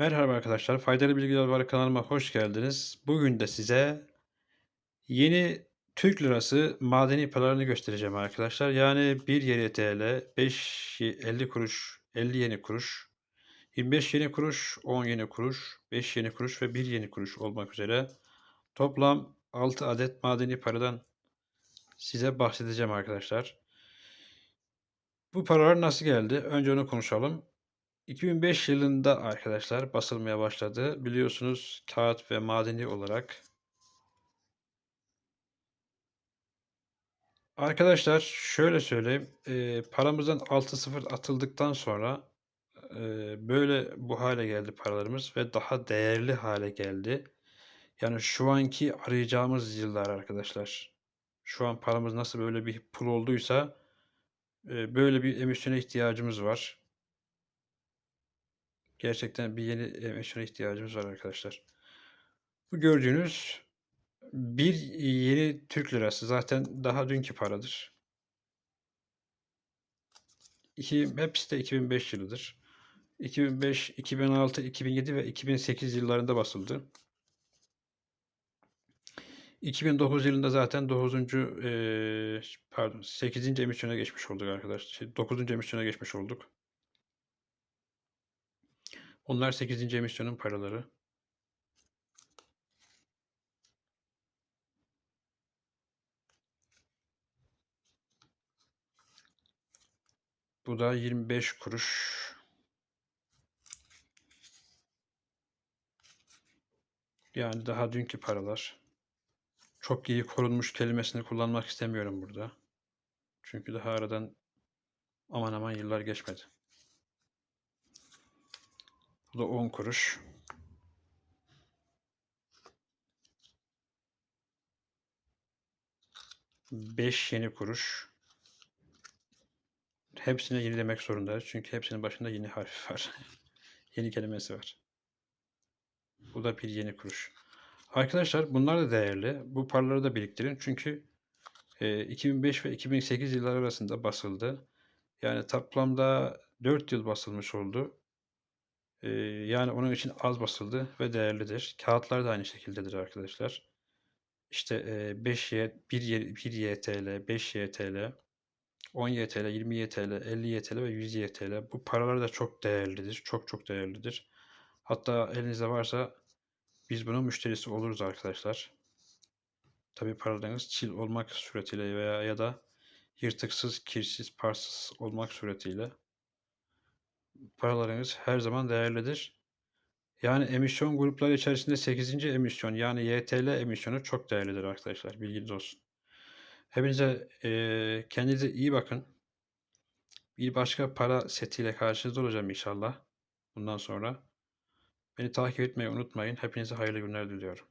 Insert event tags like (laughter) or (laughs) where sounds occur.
Merhaba arkadaşlar, Faydalı Bilgiler Var kanalıma hoş geldiniz. Bugün de size yeni Türk Lirası madeni paralarını göstereceğim arkadaşlar. Yani 1 YTL, 5 50 kuruş, 50 yeni kuruş, 25 yeni kuruş, 10 yeni kuruş, 5 yeni kuruş ve 1 yeni kuruş olmak üzere toplam 6 adet madeni paradan size bahsedeceğim arkadaşlar. Bu paralar nasıl geldi? Önce onu konuşalım. 2005 yılında arkadaşlar basılmaya başladı. Biliyorsunuz kağıt ve madeni olarak. Arkadaşlar şöyle söyleyeyim. E, paramızdan 6 sıfır atıldıktan sonra e, böyle bu hale geldi paralarımız ve daha değerli hale geldi. Yani şu anki arayacağımız yıllar arkadaşlar. Şu an paramız nasıl böyle bir pul olduysa e, böyle bir emisyona ihtiyacımız var. Gerçekten bir yeni emisyona ihtiyacımız var arkadaşlar. Bu gördüğünüz bir yeni Türk lirası. Zaten daha dünkü paradır. İki, hepsi de 2005 yılıdır. 2005, 2006, 2007 ve 2008 yıllarında basıldı. 2009 yılında zaten 9. E, pardon 8. emisyona geçmiş olduk arkadaşlar. 9. Şey, emisyona geçmiş olduk. Onlar 8. emisyonun paraları. Bu da 25 kuruş. Yani daha dünkü paralar. Çok iyi korunmuş kelimesini kullanmak istemiyorum burada. Çünkü daha aradan aman aman yıllar geçmedi. Bu da 10 kuruş. Beş yeni kuruş. Hepsine yeni demek zorundayız. Çünkü hepsinin başında yeni harf var. (laughs) yeni kelimesi var. Bu da bir yeni kuruş. Arkadaşlar bunlar da değerli. Bu paraları da biriktirin. Çünkü e, 2005 ve 2008 yıllar arasında basıldı. Yani toplamda 4 yıl basılmış oldu. Ee, yani onun için az basıldı ve değerlidir. Kağıtlar da aynı şekildedir arkadaşlar. İşte e, 5 Y, 1, Y, 1 YTL, 5 YTL, 10 YTL, 20 YTL, 50 YTL ve 100 YTL. Bu paralar da çok değerlidir. Çok çok değerlidir. Hatta elinizde varsa biz bunun müşterisi oluruz arkadaşlar. Tabi paralarınız çil olmak suretiyle veya ya da yırtıksız, kirsiz, parsız olmak suretiyle paralarınız her zaman değerlidir. Yani emisyon grupları içerisinde 8. emisyon yani YTL emisyonu çok değerlidir arkadaşlar. Bilginiz olsun. Hepinize e, kendinize iyi bakın. Bir başka para setiyle karşınızda olacağım inşallah. Bundan sonra. Beni takip etmeyi unutmayın. Hepinize hayırlı günler diliyorum.